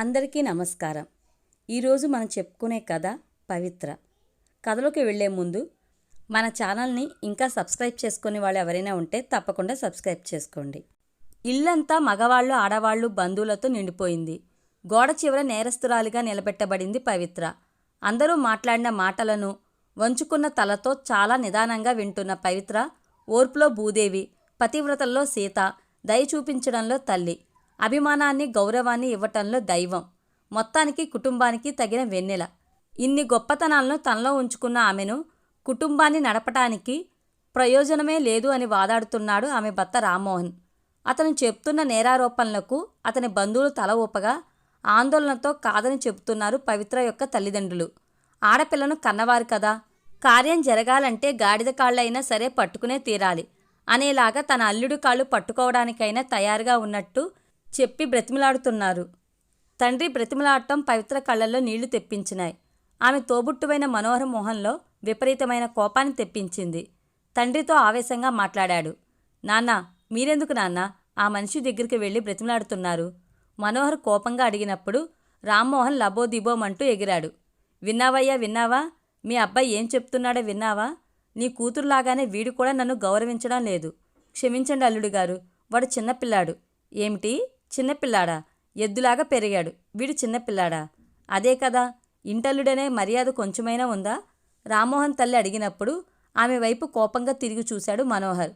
అందరికీ నమస్కారం. ఈరోజు మనం చెప్పుకునే కథ పవిత్ర. కథలోకి వెళ్ళే ముందు మన ఛానల్ని ఇంకా సబ్స్క్రైబ్ చేసుకునే వాళ్ళు ఎవరైనా ఉంటే తప్పకుండా సబ్స్క్రైబ్ చేసుకోండి. ఇల్లంతా మగవాళ్ళు ఆడవాళ్ళు బంధువులతో నిండిపోయింది. గోడ చివర నేరస్తురాలిగా నిలబెట్టబడింది పవిత్ర. అందరూ మాట్లాడిన మాటలను వంచుకున్న తలతో చాలా నిదానంగా వింటున్న పవిత్ర ఓర్పులో భూదేవి పతివ్రతల్లో సీత దయ చూపించడంలో తల్లి. అభిమానాన్ని గౌరవాన్ని ఇవ్వటంలో దైవం. మొత్తానికి కుటుంబానికి తగిన వెన్నెల. ఇన్ని గొప్పతనాలను తనలో ఉంచుకున్న ఆమెను కుటుంబాన్ని నడపటానికి ప్రయోజనమే లేదు అని వాదాడుతున్నాడు ఆమె భర్త రామ్మోహన్. అతను చెప్తున్న నేరారోపణలకు అతని బంధువులు తల ఊపగా ఆందోళనతో కాదని చెబుతున్నారు పవిత్ర యొక్క తల్లిదండ్రులు. ఆడపిల్లను కన్నవారు కదా. కార్యం జరగాలంటే గాడిద కాళ్ళైనా సరే పట్టుకునే తీరాలి అనేలాగా తన అల్లుడు కాళ్ళు పట్టుకోవడానికైనా తయారుగా ఉన్నట్టు చెప్పి బ్రతిమలాడుతున్నారు. తండ్రి బ్రతిమలాడటం పవిత్ర కళ్ళల్లో నీళ్ళు తెప్పించినాయి. ఆమె తోబుట్టువైన మనోహర మొహంలో విపరీతమైన కోపాన్ని తెప్పించింది. తండ్రితో ఆవేశంగా మాట్లాడాడు. నాన్న మీరెందుకు నాన్న ఆ మనిషి దగ్గరికి వెళ్ళి బ్రతిమలాడుతున్నారు మనోహర్ కోపంగా అడిగినప్పుడు రామ్మోహన్ లబోదిబోమంటూ ఎగిరాడు. విన్నావయ్యా విన్నావా? మీ అబ్బాయి ఏం చెప్తున్నాడో విన్నావా? నీ కూతురులాగానే వీడు కూడా నన్ను గౌరవించడం లేదు. క్షమించండి అల్లుడు గారు వాడు చిన్నపిల్లాడు. ఏమిటి? చిన్నపిల్లాడా? ఎద్దులాగా పెరిగాడు. వీడు చిన్నపిల్లాడా? అదే కదా ఇంటల్లుడనే మర్యాద కొంచెమైనా ఉందా? రామ్మోహన్ తల్లి అడిగినప్పుడు ఆమె వైపు కోపంగా తిరిగి చూశాడు మనోహర్.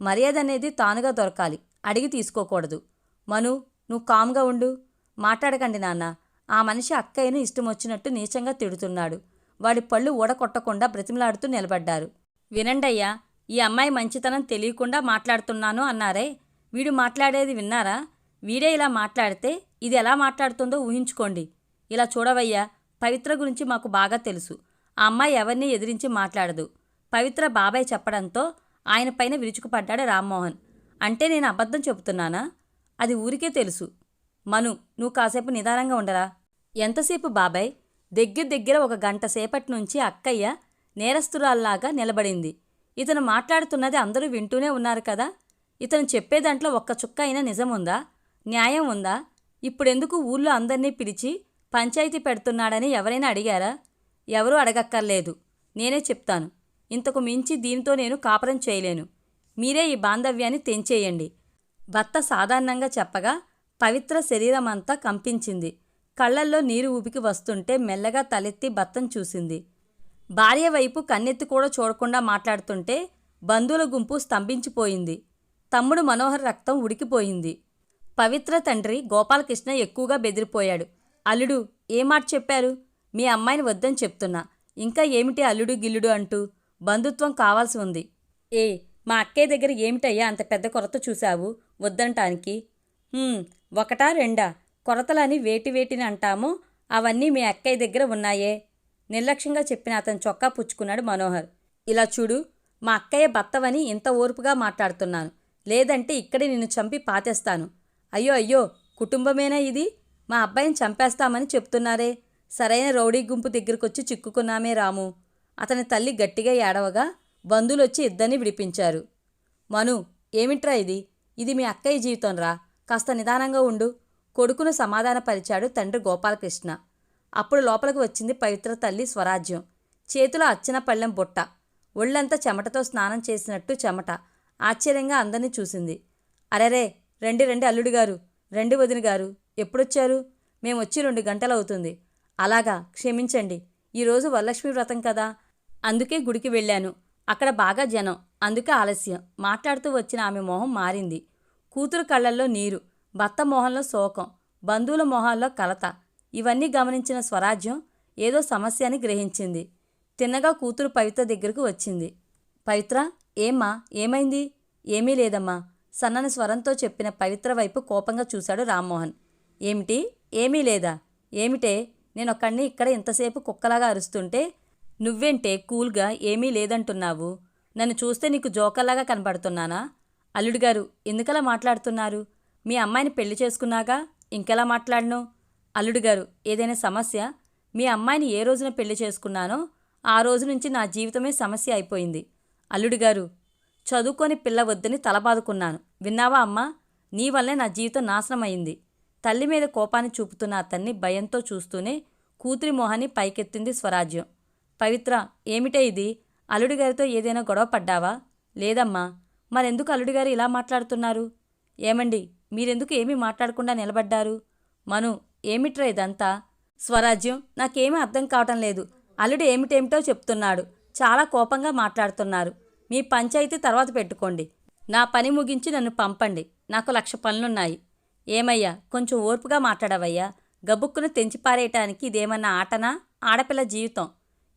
మర్యాద అనేది తానుగా దొరకాలి. అడిగి తీసుకోకూడదు. మను నువ్వు కామ్గా ఉండు. మాట్లాడకండి నాన్న. ఆ మనిషి అక్కయ్యను ఇష్టం వచ్చినట్టు నీచంగా తిడుతున్నాడు. వాడి పళ్ళు ఊడకొట్టకుండా బ్రతిమలాడుతూ నిలబడ్డారు. వినండయ్యా ఈ అమ్మాయి మంచితనం తెలియకుండా మాట్లాడుతున్నాను అన్నారే. వీడు మాట్లాడేది విన్నారా? వీడే ఇలా మాట్లాడితే ఇది ఎలా మాట్లాడుతుందో ఊహించుకోండి. ఇలా చూడవయ్యా పవిత్ర గురించి మాకు బాగా తెలుసు. ఆ అమ్మాయి ఎవరిని ఎదిరించి మాట్లాడదు. పవిత్ర బాబాయ్ చెప్పడంతో ఆయన పైన విరుచుకుపడ్డాడు రామ్మోహన్. అంటే నేను అబద్ధం చెబుతున్నానా? అది ఊరికే తెలుసు. మను నువ్వు కాసేపు నిదానంగా ఉండరా? ఎంతసేపు బాబాయ్? దగ్గర దగ్గర ఒక గంట సేపటి నుంచి అక్కయ్య నేరస్తురాల్లాగా నిలబడింది. ఇతను మాట్లాడుతున్నది అందరూ వింటూనే ఉన్నారు కదా? ఇతను చెప్పే దాంట్లో ఒక్క చుక్క అయినా నిజముందా? న్యాయం ఉందా? ఇప్పుడెందుకు ఊళ్ళో అందరినీ పిలిచి పంచాయతీ పెడుతున్నాడని ఎవరైనా అడిగారా? ఎవరూ అడగక్కర్లేదు. నేనే చెప్తాను. ఇంతకు మించి దీనితో నేను కాపురం చేయలేను. మీరే ఈ బాంధవ్యాన్ని తెంచేయండి. భర్త సాధారణంగా చెప్పగా పవిత్ర శరీరమంతా కంపించింది. కళ్ళల్లో నీరు ఊపికి వస్తుంటే మెల్లగా తలెత్తి భర్తను చూసింది. భార్య వైపు కన్నెత్తి కూడా చూడకుండా మాట్లాడుతుంటే బంధువుల గుంపు స్తంభించిపోయింది. తమ్ముడు మనోహర్ రక్తం ఉడికిపోయింది. పవిత్ర తండ్రి గోపాలకృష్ణ ఎక్కువగా బెదిరిపోయాడు. అల్లుడు ఏ మాట చెప్పారు? మీ అమ్మాయిని వద్దని చెప్తున్నా. ఇంకా ఏమిటి అల్లుడు గిల్లుడు అంటూ బంధుత్వం కావాల్సి ఉంది. ఏ మా అక్కయ్య దగ్గర ఏమిటయ్యా అంత పెద్ద కొరత చూశావు? వద్దంటానికి. ఒకటా రెండా? కొరతలని వేటి వేటిని అంటామో. అవన్నీ మీ అక్కయ్య దగ్గర ఉన్నాయే. నిర్లక్ష్యంగా చెప్పిన అతను చొక్కా పుచ్చుకున్నాడు మనోహర్. ఇలా చూడు మా అక్కయ్య భర్తవని ఇంత ఓర్పుగా మాట్లాడుతున్నాను. లేదంటే ఇక్కడే నిన్ను చంపి పాతేస్తాను. అయ్యో అయ్యో కుటుంబమేనా ఇది? మా అబ్బాయిని చంపేస్తామని చెప్తున్నారే. సరైన రౌడీ గుంపు దగ్గరకొచ్చి చిక్కుకున్నామే రాము. అతని తల్లి గట్టిగా ఏడవగా బంధువులొచ్చి ఇద్దరిని విడిపించారు. మను ఏమిట్రా ఇది? ఇది మీ అక్కయ్య జీవితం రా. కాస్త నిదానంగా ఉండు. కొడుకును సమాధానపరిచాడు తండ్రి గోపాలకృష్ణ. అప్పుడు లోపలికి వచ్చింది పవిత్ర తల్లి స్వరాజ్యం. చేతిలో అచ్చిన పళ్ళెం బుట్ట. ఒళ్ళంతా చెమటతో స్నానం చేసినట్టు చెమట. ఆశ్చర్యంగా అందరినీ చూసింది. అరెరే రండి రండి అల్లుడు గారు రండి వదిన గారు ఎప్పుడొచ్చారు? మేమొచ్చి రెండు గంటలవుతుంది. అలాగా క్షమించండి. ఈరోజు వరలక్ష్మి వ్రతం కదా? అందుకే గుడికి వెళ్ళాను. అక్కడ బాగా జనం. అందుకే ఆలస్యం. మాట్లాడుతూ వచ్చిన ఆమె మొహం మారింది. కూతురు కళ్ళల్లో నీరు భర్త మొహంలో శోకం బంధువుల మొహాల్లో కలత. ఇవన్నీ గమనించిన స్వరాజ్యం ఏదో సమస్య అని గ్రహించింది. తిన్నగా కూతురు పవిత్ర దగ్గరకు వచ్చింది. పవిత్ర ఏమ్మా ఏమైంది? ఏమీ లేదమ్మా. సన్నని స్వరంతో చెప్పిన పవిత్ర వైపు కోపంగా చూశాడు రామ్మోహన్. ఏమిటి? ఏమీ లేదా? ఏమిటే? నేనొక్కడిని ఇక్కడ ఇంతసేపు కుక్కలాగా అరుస్తుంటే నువ్వేంటే కూల్గా ఏమీ లేదంటున్నావు? నన్ను చూస్తే నీకు జోకర్లాగా కనబడుతున్నానా? అల్లుడు గారు ఎందుకలా మాట్లాడుతున్నారు? మీ అమ్మాయిని పెళ్ళి చేసుకున్నాగా? ఇంకెలా మాట్లాడను? అల్లుడు గారు ఏదైనా సమస్య? మీ అమ్మాయిని ఏ రోజున పెళ్ళి చేసుకున్నానో ఆ రోజు నుంచి నా జీవితమే సమస్య అయిపోయింది. అల్లుడు గారు చదువుకొని పిల్ల వద్దని తలబాదుకున్నాను. విన్నావా అమ్మా? నీ వల్లే నా జీవితం నాశనం అయింది తల్లి మీద కోపాన్ని చూపుతున్న అతన్ని భయంతో చూస్తూనే కూతురి మొహాన్ని పైకెత్తింది స్వరాజ్యం. పవిత్ర ఏమిటే ఇది? అల్లుడిగారితో ఏదైనా గొడవ పడ్డావా? లేదమ్మా. మరెందుకు అల్లుడిగారు ఇలా మాట్లాడుతున్నారు? ఏమండి మీరెందుకు ఏమీ మాట్లాడకుండా నిలబడ్డారు? మను ఏమిట్రా ఇదంతా? స్వరాజ్యం నాకేమీ అర్థం కావటం లేదు. అల్లుడు ఏమిటేమిటో చెప్తున్నాడు. చాలా కోపంగా మాట్లాడుతున్నారు. మీ పంచాయతీ తర్వాత పెట్టుకోండి. నా పని ముగించి నన్ను పంపండి. నాకు లక్ష పనులున్నాయి. ఏమయ్యా? కొంచెం ఓర్పుగా మాట్లాడవయ్యా. గబుక్కును తెంచిపారేయటానికి ఇదేమన్నా ఆటనా? ఆడపిల్ల జీవితం.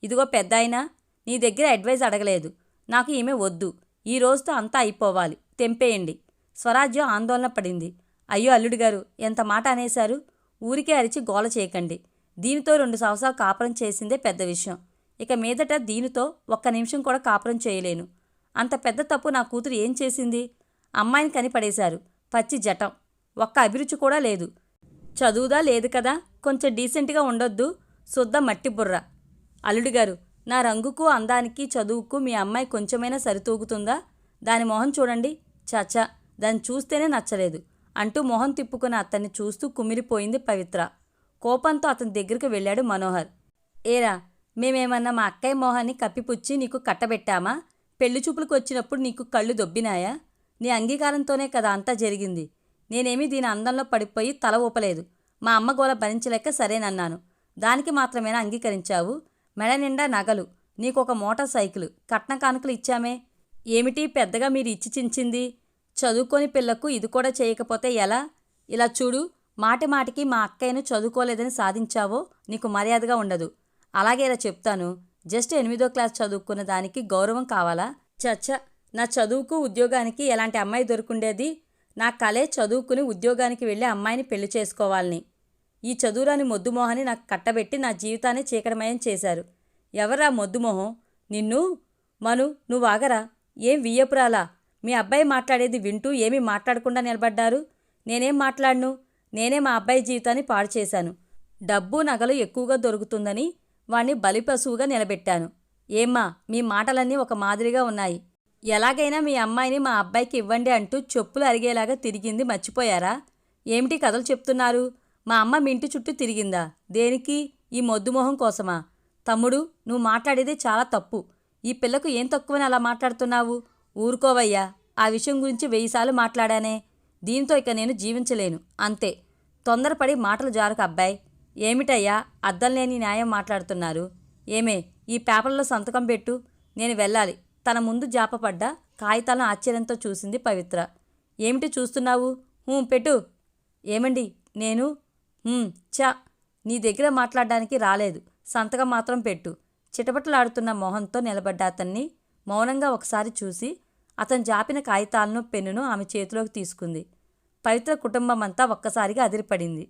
ఇదిగో పెద్దాయినా నీ దగ్గర అడ్వైజ్ అడగలేదు. నాకు ఈమె వద్దు. ఈ రోజుతో అంతా అయిపోవాలి. తెంపేయండి. స్వరాజ్యం ఆందోళన పడింది. అయ్యో అల్లుడు గారు ఎంత మాట అనేశారు? ఊరికే అరిచి గోల చేయకండి. దీనితో రెండు సంవత్సరాలు కాపురం చేసిందే పెద్ద విషయం. ఇక మీదట దీనితో ఒక్క నిమిషం కూడా కాపురం చేయలేను. అంత పెద్ద తప్పు నా కూతురు ఏం చేసింది? అమ్మాయిని కనిపడేశారు. పచ్చి జటం ఒక్క అభిరుచి కూడా లేదు. చదువుదా లేదు కదా? కొంచెం డీసెంట్గా ఉండొద్దు. శుద్ధ మట్టి బుర్ర. అల్లుడుగారు నా రంగుకు అందానికి చదువుకు మీ అమ్మాయి కొంచెమైనా సరితూగుతుందా? దాని మొహం చూడండి. చచా దాన్ని చూస్తేనే నచ్చలేదు. అంటూ మొహం తిప్పుకున్న అతన్ని చూస్తూ కుమిరిపోయింది పవిత్ర. కోపంతో అతని దగ్గరికి వెళ్ళాడు మనోహర్. ఏరా మేమేమన్నా మా అక్కయ్య మొహాన్ని కప్పిపుచ్చి నీకు కట్టబెట్టామా? పెళ్ళి చూపులకు వచ్చినప్పుడు నీకు కళ్ళు దొబ్బినాయా? నీ అంగీకారంతోనే కదా అంతా జరిగింది. నేనేమీ దీని అందంలో పడిపోయి తల ఊపలేదు. మా అమ్మ గోల భరించలేక సరేనన్నాను. దానికి మాత్రమేనా అంగీకరించావు? మెడ నిండా నగలు. నీకొక మోటార్ సైకిల్. కట్న కానుకలు ఇచ్చామే. ఏమిటి పెద్దగా మీరు ఇచ్చి చించింది? చదువుకోని పిల్లకు ఇది కూడా చేయకపోతే ఎలా? ఇలా చూడు మాటి మాటికి మా అక్కయ్యను చదువుకోలేదని సాధించావో నీకు మర్యాదగా ఉండదు. అలాగే ఇలా చెప్తాను. జస్ట్ ఎనిమిదో క్లాస్ చదువుకున్న దానికి గౌరవం కావాలా? చచ్చ నా చదువుకు ఉద్యోగానికి ఎలాంటి అమ్మాయి దొరుకుండేది? నా కలే చదువుకుని ఉద్యోగానికి వెళ్ళి అమ్మాయిని పెళ్ళి చేసుకోవాలని. ఈ చదువురాని మొద్దుమోహని నాకు కట్టబెట్టి నా జీవితాన్ని చీకటమయం చేశారు. ఎవరా మొద్దుమోహం? నిన్ను? మను నువ్వాగరా ఏం వియ్యపురాలా? మీ అబ్బాయి మాట్లాడేది వింటూ ఏమీ మాట్లాడకుండా నిలబడ్డారు? నేనేం మాట్లాడను? నేనే మా అబ్బాయి జీవితాన్ని పాడు చేశాను. డబ్బు నగలు ఎక్కువగా దొరుకుతుందని వాణ్ణి బలిపశువుగా నిలబెట్టాను. ఏమ్మా మీ మాటలన్నీ ఒక మాదిరిగా ఉన్నాయి. ఎలాగైనా మీ అమ్మాయిని మా అబ్బాయికి ఇవ్వండి అంటూ చెప్పులు అరిగేలాగా తిరిగింది మర్చిపోయారా? ఏమిటి కథలు చెప్తున్నారు? మా అమ్మ మీ ఇంటి చుట్టూ తిరిగిందా? దేనికి? ఈ మొద్దుమోహం కోసమా? తమ్ముడు నువ్వు మాట్లాడేది చాలా తప్పు. ఈ పిల్లకు ఏం తక్కువని అలా మాట్లాడుతున్నావు? ఊరుకోవయ్యా ఆ విషయం గురించి వెయ్యిసార్లు మాట్లాడానే. దీంతో ఇక నేను జీవించలేను. అంతే. తొందరపడి మాటలు జారక అబ్బాయి. ఏమిటయ్యా అద్దం లేని న్యాయం మాట్లాడుతున్నారు? ఏమే ఈ పేపర్లో సంతకం పెట్టు. నేను వెళ్ళాలి. తన ముందు జాపపడ్డ కాగితాలను ఆశ్చర్యంతో చూసింది పవిత్ర. ఏమిటి చూస్తున్నావు? హూ పెట్టు. ఏమండి నేను? "హుం, చా. నీ దగ్గర మాట్లాడడానికి రాలేదు. సంతకం మాత్రం పెట్టు. చిటపటలాడుతున్న మొహంతో నిలబడ్డ అతన్ని మౌనంగా ఒకసారి చూసి అతను జాపిన కాగితాలను పెన్నును ఆమె చేతిలోకి తీసుకుంది. పవిత్ర కుటుంబం అంతా ఒక్కసారిగా అదిరిపడింది.